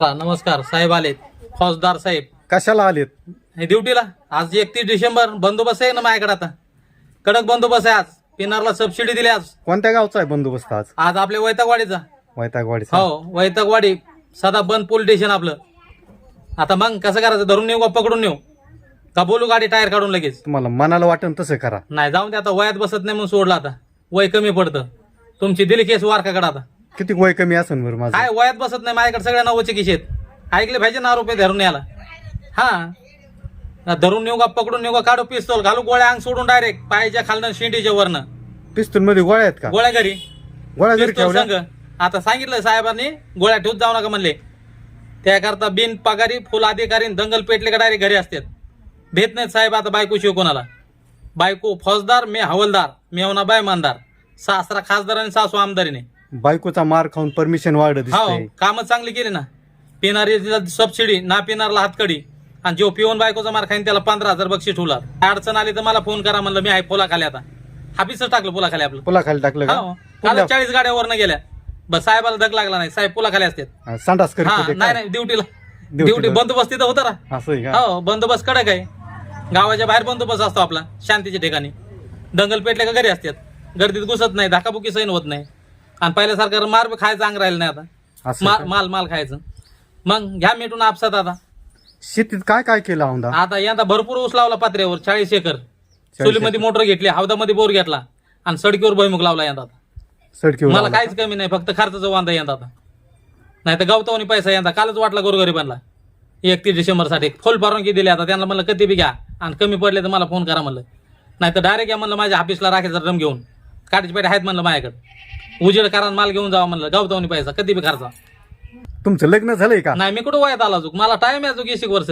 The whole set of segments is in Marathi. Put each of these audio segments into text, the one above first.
नमस्कार साहेब आलेत. फौजदार साहेब. कशाला आलेत? हे ड्युटीला? आज एकतीस डिसेंबर बंदोबस्त आहे ना माझ्याकडे आता? कडक बंदोबस्त आहे आज. पिनारला सबसिडी दिली आज. कोणत्या गावचा आहे बंदोबस्त आज? आज आपल्या वैतागवाडीचा. वैतागवाडीचा. हो वैतागवाडी. सदा बंद पोलीस स्टेशन आपलं. आता मग कसं करायचं? धरून नेऊ का पकडून नेऊ? का बोलू गाडी टायर काढून लगेच? तुम्हाला मनाला वाटन तसं करा. नाही जाऊन दे आता. वयात बसत नाही म्हणून सोडलं आता. वय कमी पडतं. तुमची दिली केस वारकाकडे आता. किती वय कमी असेल बरं माझं? काय वयात बसत नाही माझ्याकडे सगळ्या नव्वदचे किशेत ऐकले पाहिजे ना रुपये धरून याला हा. धरून नेऊ का पकडून नेऊ का काढू पिस्तोल घालू गोळ्या अंग सोडून डायरेक्ट पायाच्या खालनं शिंडीच्या वरनं. पिस्तूल मध्ये गोळ्या आहेत का? गोळ्या घरी. गोळ्या पिस्तूल ठेवल्या? संघ आता सांगितलं साहेबांनी गोळ्या ठेवत जाऊ नका म्हणले. त्याकरता बिन पगारी फुल अधिकारी दंगल पेटले का डायरेक्ट घरी असतात. भेट नाहीत साहेब आता बायको शिव कोणाला? बायको फौजदार मी हवलदार मेवना बाय मानदार. सासरा खासदार आणि सासू आमदारीने. बायकोचा मार खाऊन परमिशन वाढ हो दिसतंय. कामं चांगली केली ना. पिणारी सबसिडी ना पिणारला हातकडी. आणि जो पिऊन बायकोचा मार खाईन त्याला पंधरा हजार बक्षीस ठेवला अडचण आली तर मला फोन करा म्हणलं मी आहे पोला खाली आता हाफिसच टाकलं पोला खाली आपलं. पुलाखाली टाकलं हो का काल चाळीस गाड्या वरनं गेल्या. बस साहेबाला धक लागला नाही. साहेब पोला खाली असतात संडास करत हा होते नाही का? नाही ड्युटीला. ड्युटी. बंदोबस्त तिथं होता ना. असं आहे का? हो बंदोबस्त कडक आहे. गावाच्या बाहेर बंदोबस्त असतो आपला शांतीच्या ठिकाणी. दंगल पेटले का घरी असतात? गर्दीत घुसत नाही धाकाबुकी सैन होत नाही. आणि पहिल्यासारखं मार खायचं अंग राहिलं नाही आता. असं माल का? माल माल खायचं. मग घ्या मिटून आपसात आता. शेतीत काय काय केलं औंदा आता यंदा भरपूर ऊस लावला पात्र्यावर चाळीस एकर. चुलीमध्ये मोटर घेतली हौदामध्ये बोर घेतला आणि सडकीवर भैमुख लावला यंदा आता. सडकीवर मला लावलं. काहीच कमी नाही फक्त खर्चाचा वांदा यंदा आता. नाही तर गवतावणी पैसा यंदा. कालच वाटला गोरगरिबांना एकतीस डिसेंबरसाठी फुल परवानगी दिली आता. त्यांना म्हणलं कधी बी घ्या. आणि कमी पडले तर मला फोन करा म्हणलं. नाही तर डायरेक्ट या म्हणलं माझ्या ऑफिसला राखायचा ड्रम घेऊन. काठीचे पेटे आहेत म्हणलं माझ्याकडे. उजेड करा माल घेऊन जावा म्हणलं. गवतावणी पैसा कधी बी खर्चा. तुमचं लग्न झालंय का? नाही मी कुठं वयात आला चूक मला टाइम आहे चूक एक वर्ष.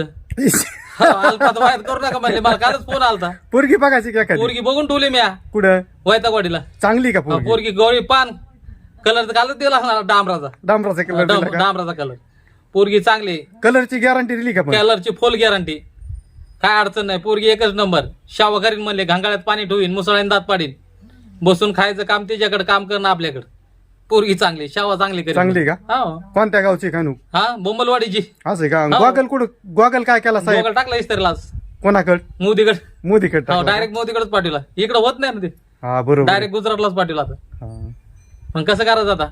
हो, अल्पात वयात करू नका म्हणले. मला कालच फोन आलता. पोरगी बघायची का एखादी? पोरगी बघून ठेवली मी कुठं? वैतागवाडीला चांगली का पोरगी? पोरगी गवळी पान. कलर तर कालच दिला असणार डांबराचा. डांबराचा कलर डांब- डांबराचा कलर पोरगी चांगली कलरची गॅरंटी दिली का पण? कलरची फुल गॅरंटी काय अडचण नाही. पोरगी एकच नंबर शाव करीन म्हणले घांगाळ्यात पाणी ठेवीन मुसळ्याने दात पाडीन. बसून खायचं काम तिच्याकडे काम करणं आपल्याकडे. पोरगी चांगली शावा चांगली चांगली का? हो. कोणत्या गावची कानू हा बोंबलवाडीची. असं आहे का? हो. गॉगल कुठं गॉगल काय केला साहेब? मोगल टाकला इस्तेरलाच कोणाकड? मोदीकड. मोदीकड हो टाकला डायरेक्ट मोदीकडेच पाठवला. इकडे होत नाही ना ते. हा बरोबर. डायरेक्ट गुजरातलाच पाठवला आता. हा. मग कसं करायचं आता?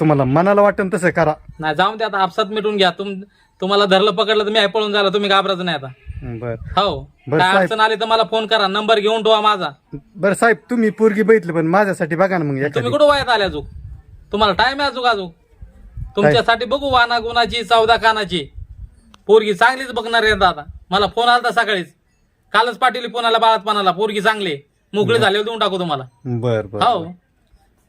तुम्हाला मनाला वाटन तसं करा. नाही जाऊन ते आता. आपसात मिटून घ्या. तुम तुम्हाला धरलं पकडलं तर मी पळून झालं तुम्ही घाबरायचं नाही आता. बर. हो. बरं, काय साहेब. अडचण आली तर मला फोन करा. नंबर घेऊन ठेवा माझा. बर साहेब तुम्ही पोरगी बघितली पण माझ्यासाठी बघा ना मग तुम्ही एखादी कुठं वयात आले अजून? तुम्हाला टाइम आहे अजून अजून? तुमच्यासाठी बघू वाना गुणाची चौदा कानाची पोरगी चांगलीच बघणार आहे आता मला फोन आलता सकाळीच. कालच पाठवली पुण्याला बाळातपणाला. पोरगी चांगली मोकळी झाली देऊन टाकू तुम्हाला. बर बर हो.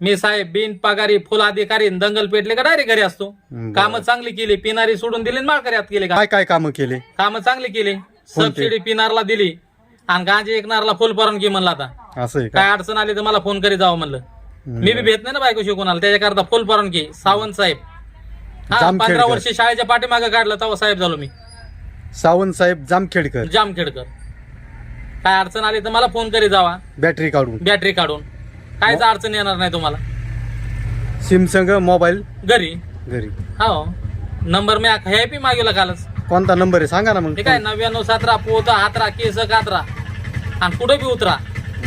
मी साहेब बिन पगारी फुल अधिकारी दंगल पेटले का डायरेक्ट घरी असतो? बरं. कामं चांगली केली पिणारी सोडून दिली माळकरी हात केले का? काय काय कामं केले? कामं चांगली केली. सबसिडी पिनारला दिली. आणि गांजे एकनारला फुल परवानगी म्हणलं आता. असं आहे का? काय अडचण आली तर मला फोन करी जावं म्हणलं. मी बी भेट नाही ना बायको शिकून त्याच्याकरता फुल परवानगी सावंत साहेब. हा जामखेडकर. पंधरा वर्ष शाळेच्या पाठीमागे काढलं तेव्हा साहेब झालो मी. सावंत साहेब जामखेडकर. जामखेडकर. काय अडचण आली तर मला फोन करी जावा. बॅटरी काढून. बॅटरी काढून. काहीच अडचण येणार नाही तुम्हाला. सिम संग मोबाईल. घरी. घरी. हो. नंबर मी हे बी मागवला कालच. कोणता नंबर आहे? सांगा ना मग. ठीक आहे नव्याण्णव सतरा पोता हातरा केस कातरा आणि कुठे बी उतरा.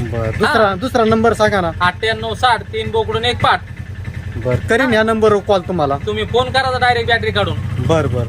बर दुसरा दुसरा नंबर सांगा ना. अठ्ठ्याण्णव साठ तीन बोकडून एक पाठ. बर करीन या नंबरवर कॉल तुम्हाला. तुम्ही फोन करा डायरेक्ट बॅटरी काढून. बर बर.